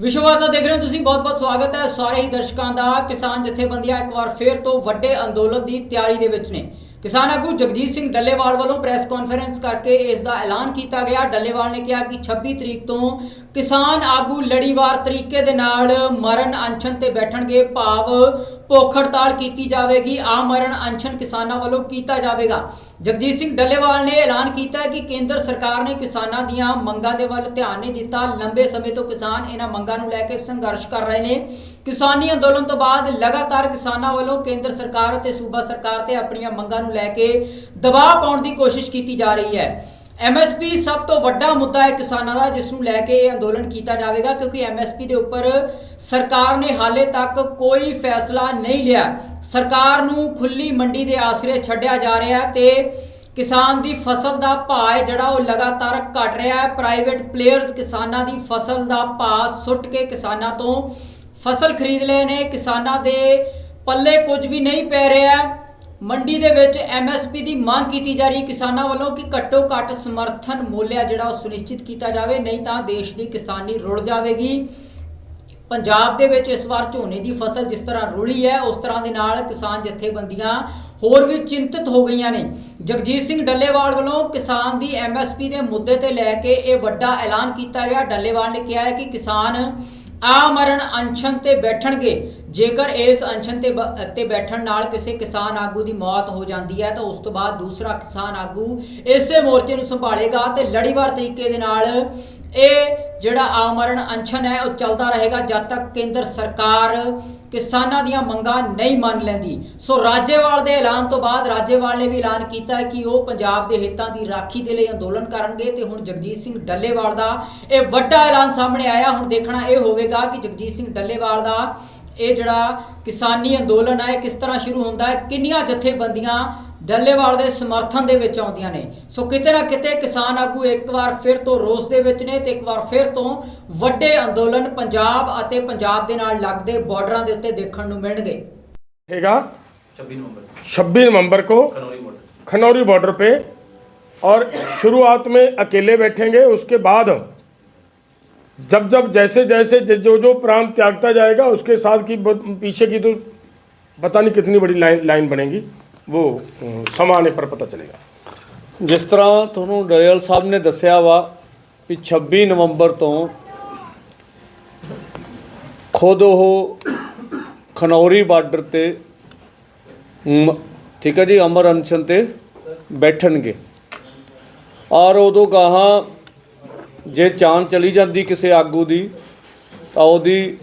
ਵਿਸ਼ਵਵਾਦ ਦਾ ਦੇਖ ਰਹੇ ਹੋ ਤੁਸੀਂ, ਬਹੁਤ-ਬਹੁਤ ਸਵਾਗਤ ਹੈ ਸਾਰੇ ਹੀ ਦਰਸ਼ਕਾਂ ਦਾ। ਕਿਸਾਨ ਜਥੇਬੰਦੀਆਂ ਇੱਕ ਵਾਰ ਫੇਰ ਤੋਂ ਵੱਡੇ ਅੰਦੋਲਨ ਦੀ ਤਿਆਰੀ ਦੇ ਵਿੱਚ ਨੇ। ਕਿਸਾਨ ਆਗੂ ਜਗਜੀਤ ਸਿੰਘ ਡੱਲੇਵਾਲ ਵੱਲੋਂ ਪ੍ਰੈਸ ਕਾਨਫਰੰਸ ਕਰਕੇ ਇਸ ਦਾ ਐਲਾਨ ਕੀਤਾ ਗਿਆ। ਡੱਲੇਵਾਲ ਨੇ ਕਿਹਾ ਕਿ 26 ਤਰੀਕ ਤੋਂ ਕਿਸਾਨ ਆਗੂ ਲੜੀਵਾਰ ਤਰੀਕੇ ਦੇ ਨਾਲ ਮਰਨ ਅਨਸ਼ਨ ਤੇ ਬੈਠਣਗੇ। ਭਾਵ ਭੁੱਖ ਹੜਤਾਲ ਕੀਤੀ ਜਾਵੇਗੀ ਆਮਰਨ ਮਰਨ ਅਨਸ਼ਨ ਕਿਸਾਨਾਂ ਵੱਲੋਂ ਕੀਤਾ ਜਾਵੇਗਾ। ਜਗਜੀਤ ਸਿੰਘ ਡੱਲੇਵਾਲ ਨੇ ਐਲਾਨ ਕੀਤਾ ਕਿ ਕੇਂਦਰ ਸਰਕਾਰ ਨੇ ਕਿਸਾਨਾਂ ਦੀਆਂ ਮੰਗਾਂ ਦੇ ਵੱਲ ਧਿਆਨ ਨਹੀਂ ਦਿੱਤਾ। ਲੰਬੇ ਸਮੇਂ ਤੋਂ ਕਿਸਾਨ ਇਹਨਾਂ ਮੰਗਾਂ ਨੂੰ ਲੈ ਕੇ ਸੰਘਰਸ਼ ਕਰ ਰਹੇ ਨੇ। ਕਿਸਾਨੀ ਅੰਦੋਲਨ ਤੋਂ ਬਾਅਦ ਲਗਾਤਾਰ ਕਿਸਾਨਾਂ ਵੱਲੋਂ ਕੇਂਦਰ ਸਰਕਾਰ ਅਤੇ ਸੂਬਾ ਸਰਕਾਰ ਤੇ ਆਪਣੀਆਂ ਮੰਗਾਂ ਨੂੰ ਲੈ ਕੇ ਦਬਾਅ ਪਾਉਣ ਦੀ ਕੋਸ਼ਿਸ਼ ਕੀਤੀ ਜਾ ਰਹੀ ਹੈ। ਐਮਐਸਪੀ ਸਭ ਤੋਂ ਵੱਡਾ ਮੁੱਦਾ ਹੈ ਕਿਸਾਨਾਂ ਦਾ, ਜਿਸ ਨੂੰ ਲੈ ਕੇ ਇਹ ਅੰਦੋਲਨ ਕੀਤਾ ਜਾਵੇਗਾ, ਕਿਉਂਕਿ ਐਮਐਸਪੀ ਦੇ ਉੱਪਰ ਸਰਕਾਰ ਨੇ ਹਾਲੇ ਤੱਕ ਕੋਈ ਫੈਸਲਾ ਨਹੀਂ ਲਿਆ। ਸਰਕਾਰ ਨੂੰ ਖੁੱਲੀ ਮੰਡੀ ਦੇ ਆਸਰੇ ਛੱਡਿਆ ਜਾ ਰਿਹਾ ਹੈ ਤੇ ਕਿਸਾਨ ਦੀ ਫਸਲ ਦਾ ਭਾਅ ਹੈ ਜਿਹੜਾ ਉਹ ਲਗਾਤਾਰ ਘਟ ਰਿਹਾ ਹੈ। ਪ੍ਰਾਈਵੇਟ ਪਲੇਅਰਸ ਕਿਸਾਨਾਂ ਦੀ ਫਸਲ ਦਾ ਭਾਅ ਸੁੱਟ ਕੇ ਕਿਸਾਨਾਂ ਤੋਂ ਫਸਲ ਖਰੀਦ ਲਏ ਨੇ। ਕਿਸਾਨਾਂ ਦੇ ਪੱਲੇ ਕੁਝ ਵੀ ਨਹੀਂ ਪੈ ਰਿਹਾ ਮੰਡੀ ਦੇ ਵਿੱਚ ਐਮਐਸਪੀ ਦੀ ਮੰਗ ਕੀਤੀ ਜਾ ਰਹੀ ਕਿਸਾਨਾਂ ਵੱਲੋਂ ਕਿ ਘੱਟੋ ਘੱਟ ਸਮਰਥਨ ਮੁੱਲ ਹੈ ਜਿਹੜਾ ਉਹ ਸੁਨਿਸ਼ਚਿਤ ਕੀਤਾ ਜਾਵੇ, ਨਹੀਂ ਤਾਂ ਦੇਸ਼ ਦੀ ਕਿਸਾਨੀ ਰੁੜ ਜਾਵੇਗੀ। ਪੰਜਾਬ ਦੇ ਵਿੱਚ ਇਸ ਵਾਰ ਝੋਨੇ ਦੀ ਫਸਲ ਜਿਸ ਤਰ੍ਹਾਂ ਰੁਲੀ ਹੈ, ਉਸ ਤਰ੍ਹਾਂ ਦੇ ਨਾਲ ਕਿਸਾਨ ਜਥੇਬੰਦੀਆਂ ਹੋਰ ਵੀ ਚਿੰਤਤ ਹੋ ਗਈਆਂ ਨੇ। ਜਗਜੀਤ ਸਿੰਘ ਡੱਲੇਵਾਲ ਵੱਲੋਂ ਕਿਸਾਨ ਦੀ ਐਮਐਸਪੀ ਦੇ ਮੁੱਦੇ ਤੇ ਲੈ ਕੇ ਇਹ ਵੱਡਾ ਐਲਾਨ ਕੀਤਾ ਗਿਆ। ਡੱਲੇਵਾਲ ਨੇ ਕਿਹਾ ਹੈ ਕਿ ਕਿਸਾਨ ਆਮਰਨ ਅਨਸ਼ਨ ਤੇ ਬੈਠਣਗੇ। ਜੇਕਰ ਇਸ ਅਨਸ਼ਨ ਤੇ ਬ- ਤੇ ਬੈਠਣ ਨਾਲ ਕਿਸੇ ਕਿਸਾਨ ਆਗੂ ਦੀ ਮੌਤ ਹੋ ਜਾਂਦੀ ਹੈ, ਤਾਂ ਉਸ ਤੋਂ ਬਾਅਦ ਦੂਸਰਾ ਕਿਸਾਨ ਆਗੂ ਇਸੇ ਮੋਰਚੇ ਨੂੰ ਸੰਭਾਲੇਗਾ ਤੇ ਲੜੀਵਾਰ ਤਰੀਕੇ ਦੇ ਨਾਲ ਇਹ ਜਿਹੜਾ ਆਮਰਨ ਅਨਸ਼ਨ ਹੈ, ਉਹ ਚੱਲਦਾ ਰਹੇਗਾ। ਜਦ ਤੱਕ ਕੇਂਦਰ ਸਰਕਾਰ ਕਿਸਾਨਾਂ ਦੀਆਂ ਮੰਗਾਂ ਨਹੀਂ ਮੰਨ ਲੈਂਦੀ। ਸੋ ਰਾਜੇਵਾਲ ਦੇ ਐਲਾਨ ਤੋਂ ਬਾਅਦ ਰਾਜੇਵਾਲ ਨੇ ਵੀ ਐਲਾਨ ਕੀਤਾ ਕਿ ਉਹ ਪੰਜਾਬ ਦੇ ਹਿੱਤਾਂ ਦੀ ਰਾਖੀ ਦੇ ਲਈ ਅੰਦੋਲਨ ਕਰਨਗੇ ਤੇ ਹੁਣ ਜਗਜੀਤ ਸਿੰਘ ਡੱਲੇਵਾਲ ਦਾ ਇਹ ਵੱਡਾ ਐਲਾਨ ਸਾਹਮਣੇ ਆਇਆ। ਹੁਣ ਦੇਖਣਾ ਇਹ ਹੋਵੇਗਾ ਕਿ ਜਗਜੀਤ ਸਿੰਘ ਡੱਲੇਵਾਲ ਦਾ ਇਹ ਜਿਹੜਾ ਕਿਸਾਨੀ ਅੰਦੋਲਨ ਹੈ, ਇਹ ਕਿਸ ਤਰ੍ਹਾਂ ਸ਼ੁਰੂ ਹੁੰਦਾ ਹੈ, ਕਿੰਨੀਆਂ ਜਥੇਬੰਦੀਆਂ ਡੱਲੇਵਾਲ ਦੇ ਸਮਰਥਨ ਦੇ ਵਿੱਚ ਆਉਂਦੀਆਂ ਨੇ ਸੋ ਕਿਤੇ ਨਾ ਕਿਤੇ ਕਿਸਾਨ ਆਗੂ ਇੱਕ ਵਾਰ ਫਿਰ ਤੋਂ ਰੋਸ ਦੇ ਵਿੱਚ ਨੇ ਤੇ ਇੱਕ ਵਾਰ ਫਿਰ ਤੋਂ ਵੱਡੇ ਅੰਦੋਲਨ ਪੰਜਾਬ ਅਤੇ ਪੰਜਾਬ ਦੇ ਨਾਲ ਲੱਗਦੇ ਬਾਰਡਰਾਂ ਦੇ ਉੱਤੇ ਦੇਖਣ ਨੂੰ ਮਿਲਣਗੇ रहेगा 26 नवंबर 26 नवंबर को कनौली बॉर्डर खनौरी बॉर्डर पे और शुरुआत में अकेले बैठेंगे उसके बाद जब जब जैसे जैसे ज- जो जो प्रांत त्यागता जाएगा उसके साथ की ब- पीछे की तो पता नहीं कितनी बड़ी लाइन लाइन बनेगी ਉਹ ਸਮਾਂ ਨੇ ਪਰ ਪਤਾ ਚਲੇਗਾ ਜਿਸ ਤਰ੍ਹਾਂ ਤੁਹਾਨੂੰ ਡਾਇਲ ਸਾਹਿਬ ਨੇ ਦੱਸਿਆ ਵਾ ਕਿ 26 ਨਵੰਬਰ ਤੋਂ ਖੁਦ ਉਹ ਖਨੌਰੀ ਬਾਰਡਰ ਤੇ ਠੀਕ ਹੈ ਜੀ ਅਮਰ ਅਨਸ਼ਨ ਤੇ ਬੈਠਣਗੇ ਔਰ ਉਦੋਂ ਗਾਹਾਂ ਜੇ ਚਾਨ ਚਲੀ ਜਾਂਦੀ ਕਿਸੇ ਆਗੂ ਦੀ ਤਾਂ ਉਹਦੀ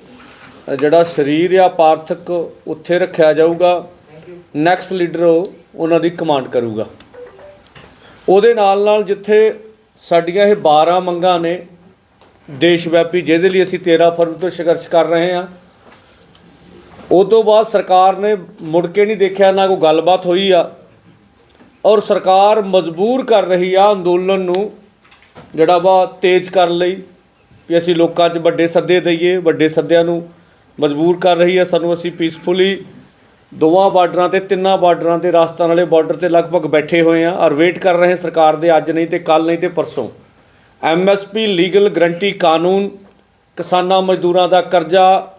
ਜਿਹੜਾ ਸਰੀਰ ਆ ਪਾਰਥਕ ਉੱਥੇ ਰੱਖਿਆ ਜਾਊਗਾ ਨੈਕਸਟ ਲੀਡਰ ਉਹ, ਉਹਨਾਂ ਦੀ ਕਮਾਂਡ ਕਰੂਗਾ। ਉਹਦੇ ਨਾਲ ਨਾਲ ਜਿੱਥੇ ਸਾਡੀਆਂ ਇਹ 12 ਮੰਗਾਂ ਨੇ, ਦੇਸ਼ ਵਿਆਪੀ, ਜਿਹਦੇ ਲਈ ਅਸੀਂ 13 ਫਰਵਰੀ ਤੋਂ ਸੰਘਰਸ਼ ਕਰ ਰਹੇ ਹਾਂ ਉਹ ਤੋਂ ਬਾਅਦ ਸਰਕਾਰ ਨੇ ਮੁੜ ਕੇ ਨਹੀਂ ਦੇਖਿਆ, ਨਾ ਕੋਈ ਗੱਲਬਾਤ ਹੋਈ ਆ। ਔਰ ਸਰਕਾਰ ਮਜਬੂਰ ਕਰ ਰਹੀ ਆ ਅੰਦੋਲਨ ਨੂੰ, ਜਿਹੜਾ ਵਾ ਤੇਜ਼ ਕਰਨ ਲਈ ਕਿ ਅਸੀਂ ਲੋਕਾਂ 'ਚ ਵੱਡੇ ਸੱਦੇ ਦਈਏ, ਵੱਡੇ ਸੱਦਿਆਂ ਨੂੰ ਮਜਬੂਰ ਕਰ ਰਹੀ ਆ। ਸਾਨੂੰ ਅਸੀਂ ਪੀਸਫੁਲੀ ਦੋਵਾਂ ਬਾਰਡਰਾਂ ਤੇ, ਤਿੰਨਾਂ ਬਾਰਡਰਾਂ ਤੇ, ਰਾਜਸਥਾਨ ਵਾਲੇ ਬਾਰਡਰ ਤੇ ਲਗਭਗ ਬੈਠੇ ਹੋਏ ਆ। ਔਰ ਵੇਟ ਕਰ ਰਹੇ ਸਰਕਾਰ ਦੇ ਅੱਜ ਨਹੀਂ ਤੇ ਕੱਲ ਨਹੀਂ ਤੇ ਪਰਸੋਂ। ਐਮਐਸਪੀ ਲੀਗਲ ਗਰੰਟੀ ਕਾਨੂੰਨ, ਕਿਸਾਨਾਂ ਮਜ਼ਦੂਰਾਂ ਦਾ ਕਰਜ਼ਾ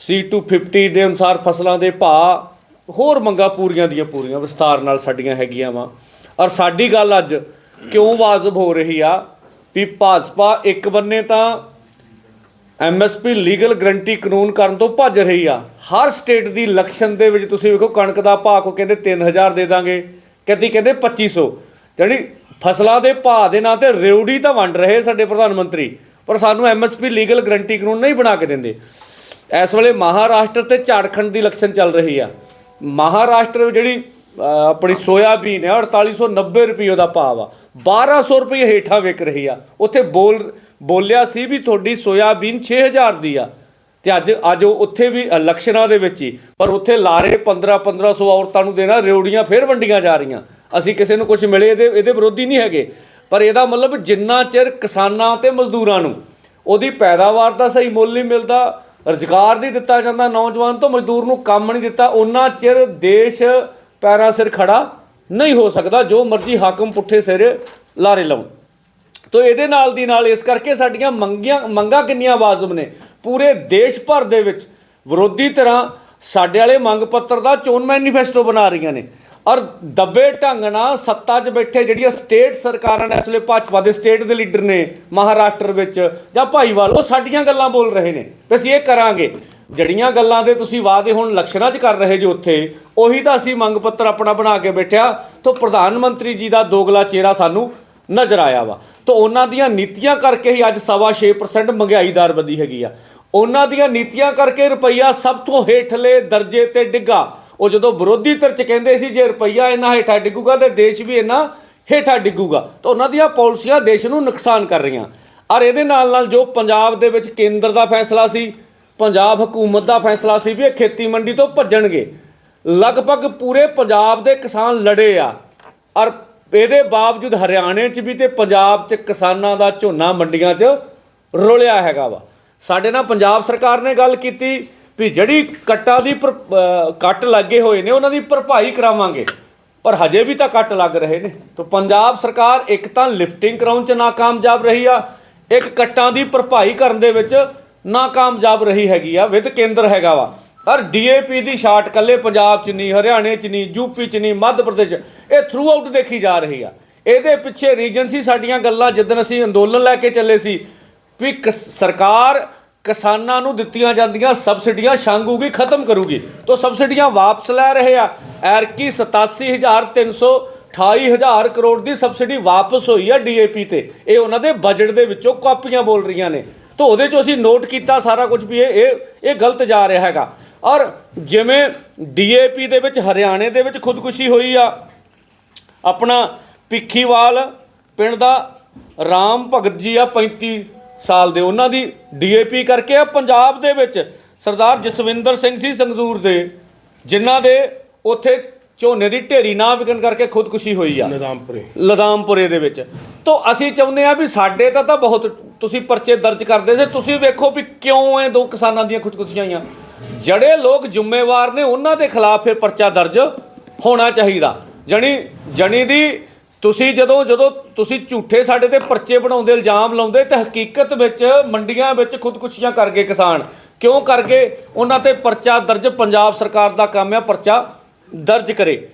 C250 ਦੇ ਅਨੁਸਾਰ ਫਸਲਾਂ ਦੇ ਭਾਅ, ਹੋਰ ਮੰਗਾਂ ਪੂਰੀਆਂ ਦੀਆਂ ਪੂਰੀਆਂ ਵਿਸਤਾਰ ਨਾਲ ਸਾਡੀਆਂ ਹੈਗੀਆਂ ਵਾ। ਔਰ ਸਾਡੀ ਗੱਲ ਅੱਜ ਕਿਉਂ ਵਾਜਬ ਹੋ ਰਹੀ ਆ? ਵੀ ਭਾਜਪਾ ਇੱਕ ਬੰਨੇ ਤਾਂ ਐਮਐਸਪੀ ਲੀਗਲ ਗਰੰਟੀ ਕਾਨੂੰਨ ਕਰਨ ਤੋਂ ਭੱਜ ਰਹੀ ਆ। ਹਰ ਸਟੇਟ ਦੀ ਇਲੈਕਸ਼ਨ ਦੇ ਵਿੱਚ ਤੁਸੀਂ ਵੇਖੋ, ਕਣਕ ਦਾ ਭਾਅ ਕੋ ਕਹਿੰਦੇ 3000 ਦੇ ਦਾਂਗੇ ਕਦੀ ਕਹਿੰਦੇ 2500 ਜਿਹੜੀ ਫਸਲਾਂ ਦੇ ਭਾਅ ਦੇ ਨਾਂ ਤੇ ਰਿਉੜੀ ਤਾਂ ਵੰਡ ਰਹੇ ਸਾਡੇ ਪ੍ਰਧਾਨ ਮੰਤਰੀ, ਪਰ ਸਾਨੂੰ ਐਮਐਸਪੀ ਲੀਗਲ ਗਰੰਟੀ ਕਾਨੂੰਨ ਨਹੀਂ ਬਣਾ ਕੇ ਦਿੰਦੇ। ਇਸ ਵੇਲੇ ਮਹਾਰਾਸ਼ਟਰ ਤੇ ਝਾਰਖੰਡ ਦੀ ਇਲੈਕਸ਼ਨ ਚੱਲ ਰਹੀ ਆ। ਮਹਾਰਾਸ਼ਟਰ ਜਿਹੜੀ ਆਪਣੀ ਸੋਇਆਬੀਨ ਹੈ 4890 ਰੁਪਏ ਦਾ ਭਾਅ ਆ 1200 ਰੁਪਏ ਹੇਠਾਂ ਵਿਕ ਰਹੀ ਆ। ਉੱਥੇ ਬੋਲ ਬੋਲਿਆ ਸੀ ਵੀ ਤੁਹਾਡੀ ਸੋਇਆਬੀਨ 6000 ਦੀ ਆ। ਤੇ ਅੱਜ ਅੱਜ ਉਹ ਉੱਥੇ ਵੀ ਇਲੈਕਸ਼ਨਾਂ ਦੇ ਵਿੱਚ ਹੀ। ਪਰ ਉੱਥੇ ਲਾਰੇ 15 1500 ਔਰਤਾਂ ਨੂੰ ਦੇਣਾ ਰਿਉੜੀਆਂ ਫੇਰ ਵੰਡੀਆਂ ਜਾ ਰਹੀਆਂ। ਅਸੀਂ ਕਿਸੇ ਨੂੰ ਕੁਝ ਮਿਲੇ, ਇਹਦੇ ਇਹਦੇ ਵਿਰੋਧੀ ਨਹੀਂ ਹੈਗੇ। ਪਰ ਇਹਦਾ ਮਤਲਬ ਜਿੰਨਾ ਚਿਰ ਕਿਸਾਨਾਂ ਤੇ ਮਜ਼ਦੂਰਾਂ ਨੂੰ ਉਹਦੀ ਪੈਦਾਵਾਰ ਦਾ ਸਹੀ ਮੁੱਲ ਨਹੀਂ ਮਿਲਦਾ, ਰੁਜ਼ਗਾਰ ਨਹੀਂ ਦਿੱਤਾ ਜਾਂਦਾ, ਨੌਜਵਾਨ ਤੋਂ ਮਜ਼ਦੂਰ ਨੂੰ ਕੰਮ ਨਹੀਂ ਦਿੱਤਾ, ਉਹਨਾਂ ਚਿਰ ਦੇਸ਼ ਪੈਰਾਂ ਸਿਰ ਖੜਾ ਨਹੀਂ ਹੋ ਸਕਦਾ, ਜੋ ਮਰਜ਼ੀ ਹਾਕਮ ਪੁੱਠੇ ਸਿਰ ਲਾਰੇ ਲਾਉਣ। ਤੋ ਇਹਦੇ ਨਾਲ ਦੀ ਨਾਲ ਇਸ ਕਰਕੇ ਸਾਡੀਆਂ ਮੰਗੀਆਂ ਮੰਗਾਂ ਕਿੰਨੀਆਂ ਵਾਜਬ ਨੇ। ਪੂਰੇ ਦੇਸ਼ ਭਰ ਦੇ ਵਿੱਚ ਵਿਰੋਧੀ ਤਰ੍ਹਾਂ ਸਾਡੇ ਵਾਲੇ ਮੰਗ ਪੱਤਰ ਦਾ ਚੋਣ ਮੈਨੀਫੈਸਟੋ ਬਣਾ ਰਹੀਆਂ ਨੇ। ਔਰ ਦੱਬੇ ਢੰਗ ਨਾਲ ਸੱਤਾ 'ਚ ਬੈਠੇ ਜਿਹੜੀਆਂ ਸਟੇਟ ਸਰਕਾਰਾਂ ਨੇ, ਇਸ ਵੇਲੇ ਭਾਜਪਾ ਦੇ ਸਟੇਟ ਦੇ ਲੀਡਰ ਨੇ ਮਹਾਰਾਸ਼ਟਰ ਵਿੱਚ ਜਾਂ ਭਾਈਵਾਲ, ਉਹ ਸਾਡੀਆਂ ਗੱਲਾਂ ਬੋਲ ਰਹੇ ਨੇ। ਵੀ ਅਸੀਂ ਇਹ ਕਰਾਂਗੇ। ਜੜੀਆਂ ਗੱਲਾਂ ਦੇ ਤੁਸੀਂ ਵਾਅਦੇ ਹੁਣ ਲਕਸ਼ਣਾਂ 'ਚ ਕਰ ਰਹੇ ਜੋ ਉੱਥੇ, ਉਹੀ ਤਾਂ ਅਸੀਂ ਮੰਗ ਪੱਤਰ ਆਪਣਾ ਬਣਾ ਕੇ ਬੈਠਿਆ। ਤਾਂ ਪ੍ਰਧਾਨ ਮੰਤਰੀ ਜੀ ਦਾ ਦੋਗਲਾ ਚਿਹਰਾ ਸਾਨੂੰ ਨਜ਼ਰ ਆਇਆ ਵਾ। ਤਾਂ ਉਹਨਾਂ ਦੀਆਂ ਨੀਤੀਆਂ ਕਰਕੇ ਹੀ ਅੱਜ ਸਵਾ ਛੇ 6% ਮਹਿੰਗਾਈ ਦਰ ਵਧੀ ਹੈਗੀ ਆ। ਉਹਨਾਂ ਦੀਆਂ ਨੀਤੀਆਂ ਕਰਕੇ ਰੁਪਈਆ ਸਭ ਤੋਂ ਹੇਠਲੇ ਦਰਜੇ ਤੇ ਡਿੱਗਾ। ਉਹ ਜਦੋਂ ਵਿਰੋਧੀ ਧਿਰ ਚ ਕਹਿੰਦੇ ਸੀ ਜੇ ਰੁਪਈਆ ਇੰਨਾ ਹੇਠਾਂ ਡਿੱਗੂਗਾ ਤੇ ਦੇਸ਼ ਵੀ ਇੰਨਾ ਹੇਠਾਂ ਡਿੱਗੂਗਾ, ਤਾਂ ਉਹਨਾਂ ਦੀਆਂ ਪਾਲਿਸੀਆਂ ਦੇਸ਼ ਨੂੰ ਨੁਕਸਾਨ ਕਰ ਰਹੀਆਂ। ਔਰ ਇਹਦੇ ਨਾਲ ਨਾਲ ਜੋ ਪੰਜਾਬ ਦੇ ਵਿੱਚ ਕੇਂਦਰ ਦਾ ਫੈਸਲਾ ਸੀ, ਪੰਜਾਬ ਹਕੂਮਤ ਦਾ ਫੈਸਲਾ ਸੀ ਵੀ ਇਹ ਖੇਤੀ ਮੰਡੀ ਤੋਂ ਭੱਜਣਗੇ। ਲਗਭਗ ਪੂਰੇ ਪੰਜਾਬ ਦੇ ਕਿਸਾਨ ਲੜੇ ਆ। ਔਰ ਇਹਦੇ ਬਾਵਜੂਦ ਹਰਿਆਣੇ 'ਚ ਵੀ ਤੇ ਪੰਜਾਬ 'ਚ ਕਿਸਾਨਾਂ ਦਾ ਝੋਨਾ ਮੰਡੀਆਂ 'ਚ ਰੋਲਿਆ ਹੈਗਾ ਵਾ। ਸਾਡੇ ਨਾਲ ਪੰਜਾਬ ਸਰਕਾਰ ਨੇ ਗੱਲ ਕੀਤੀ ਵੀ ਜਿਹੜੀ ਕੱਟਾਂ ਦੀ ਭਰ- ਕੱਟ ਲੱਗੇ ਹੋਏ ਨੇ, ਉਹਨਾਂ ਦੀ ਭਰਪਾਈ ਕਰਾਵਾਂਗੇ। ਪਰ ਹਜੇ ਵੀ ਤਾਂ ਕੱਟ ਲੱਗ ਰਹੇ ਨੇ। ਤਾਂ ਪੰਜਾਬ ਸਰਕਾਰ ਇੱਕ ਤਾਂ ਲਿਫਟਿੰਗ ਕਰਾਉਣ 'ਚ ਨਾਕਾਮਯਾਬ ਰਹੀ ਆ, ਇੱਕ ਕੱਟਾਂ ਦੀ ਭਰਪਾਈ ਕਰਨ ਦੇ ਵਿੱਚ ਨਾਕਾਮਯਾਬ ਰਹੀ ਹੈਗੀ ਆ ਵਿਦ ਕੇਂਦਰ ਹੈਗਾ ਵਾ। ਪਰ ਡੀਏਪੀ ਦੀ ਸ਼ਾਟ ਕੱਲੇ ਪੰਜਾਬ 'ਚ ਨਹੀਂ, ਹਰਿਆਣੇ 'ਚ ਨਹੀਂ, ਯੂਪੀ 'ਚ ਨਹੀਂ, ਮੱਧ ਪ੍ਰਦੇਸ਼ 'ਚ। ਇਹ ਥਰੂ ਆਊਟ ਦੇਖੀ ਜਾ ਰਹੀ ਆ। ਇਹਦੇ ਪਿੱਛੇ ਰੀਜਨ ਸੀ ਸਾਡੀਆਂ ਗੱਲਾਂ, ਜਿੱਦਣ ਅਸੀਂ ਅੰਦੋਲਨ ਲੈ ਕੇ ਚੱਲੇ ਸੀ ਵੀ ਕਿਸ- ਸਰਕਾਰ ਕਿਸਾਨਾਂ ਨੂੰ ਦਿੱਤੀਆਂ ਜਾਂਦੀਆਂ ਸਬਸਿਡੀਆਂ ਛਾਂਗੂਗੀ, ਖਤਮ ਕਰੂਗੀ। ਤੋਂ ਸਬਸਿਡੀਆਂ ਵਾਪਸ ਲੈ ਰਹੇ ਆ। ਐਰਕੀ 87328 ਕਰੋੜ ਦੀ ਸਬਸਿਡੀ ਵਾਪਸ ਹੋਈ ਆ ਡੀਏਪੀ ਤੇ। ਇਹ ਉਹਨਾਂ ਦੇ ਬਜਟ ਦੇ ਵਿੱਚੋਂ ਕਾਪੀਆਂ ਬੋਲ ਰਹੀਆਂ ਨੇ। ਤੋਂ ਉਹਦੇ ਚੋਂ ਅਸੀਂ ਨੋਟ ਕੀਤਾ ਸਾਰਾ ਕੁਝ ਵੀ ਇਹ ਇਹ ਇਹ ਗਲਤ ਜਾ ਰਿਹਾ ਹੈਗਾ। ਔਰ ਜਿਵੇਂ ਡੀਏਪੀ ਦੇ ਵਿੱਚ ਹਰਿਆਣੇ ਦੇ ਵਿੱਚ ਖੁਦਕੁਸ਼ੀ ਹੋਈ ਆ ਆਪਣਾ ਭਿੱਖੀਵਾਲ ਪਿੰਡ ਦਾ ਰਾਮ ਭਗਤ ਜੀ ਆ 35 ਸਾਲ ਦੇ ਉਹਨਾਂ ਦੀ ਡੀਏਪੀ ਕਰਕੇ ਆ ਪੰਜਾਬ ਦੇ ਵਿੱਚ ਸਰਦਾਰ ਜਸਵਿੰਦਰ ਸਿੰਘ ਸੀ ਸੰਗਰੂਰ ਦੇ ਜਿਨ੍ਹਾਂ ਦੇ ਉੱਥੇ ਝੋਨੇ ਦੀ ਢੇਰੀ ਨਾ ਵਿਕਣ ਕਰਕੇ ਖੁਦਕੁਸ਼ੀ ਹੋਈ ਆ। ਨਿਜ਼ਾਮਪੁਰੇ ਲਦਾਮਪੁਰੇ ਦੇ ਵਿੱਚ। ਤੋਂ ਅਸੀਂ ਚਾਹੁੰਦੇ ਆ ਵੀ ਸਾਡੇ ਤਾਂ ਤਾਂ ਬਹੁਤ ਤੁਸੀਂ ਪਰਚੇ ਦਰਜ ਕਰਦੇ ਸੀ ਤੁਸੀਂ ਵੇਖੋ ਵੀ ਕਿਉਂ ਇਹ ਦੋ ਕਿਸਾਨਾਂ ਦੀਆਂ ਖੁਦਕੁਸ਼ੀਆਂ ਆਈਆਂ। ਜਿਹੜੇ ਲੋਕ ਜ਼ਿੰਮੇਵਾਰ ਨੇ, ਉਹਨਾਂ ਦੇ ਖਿਲਾਫ ਫਿਰ ਪਰਚਾ ਦਰਜ ਹੋਣਾ ਚਾਹੀਦਾ। ਜਣੀ ਜਣੀ ਦੀ ਤੁਸੀਂ ਜਦੋਂ ਜਦੋਂ ਤੁਸੀਂ ਝੂਠੇ ਸਾਡੇ ਤੇ ਪਰਚੇ ਬਣਾਉਂਦੇ, ਇਲਜ਼ਾਮ ਲਾਉਂਦੇ, ਤੇ ਹਕੀਕਤ ਵਿੱਚ ਮੰਡੀਆਂ ਵਿੱਚ ਖੁਦਕੁਸ਼ੀਆਂ ਕਰ ਗਏ ਕਿਸਾਨ। ਕਿਉਂ ਕਰ ਗਏ ਉਹਨਾਂ ਤੇ ਪਰਚਾ ਦਰਜ, ਪੰਜਾਬ ਸਰਕਾਰ ਦਾ ਕੰਮ ਹੈ ਪਰਚਾ ਦਰਜ ਕਰੇ।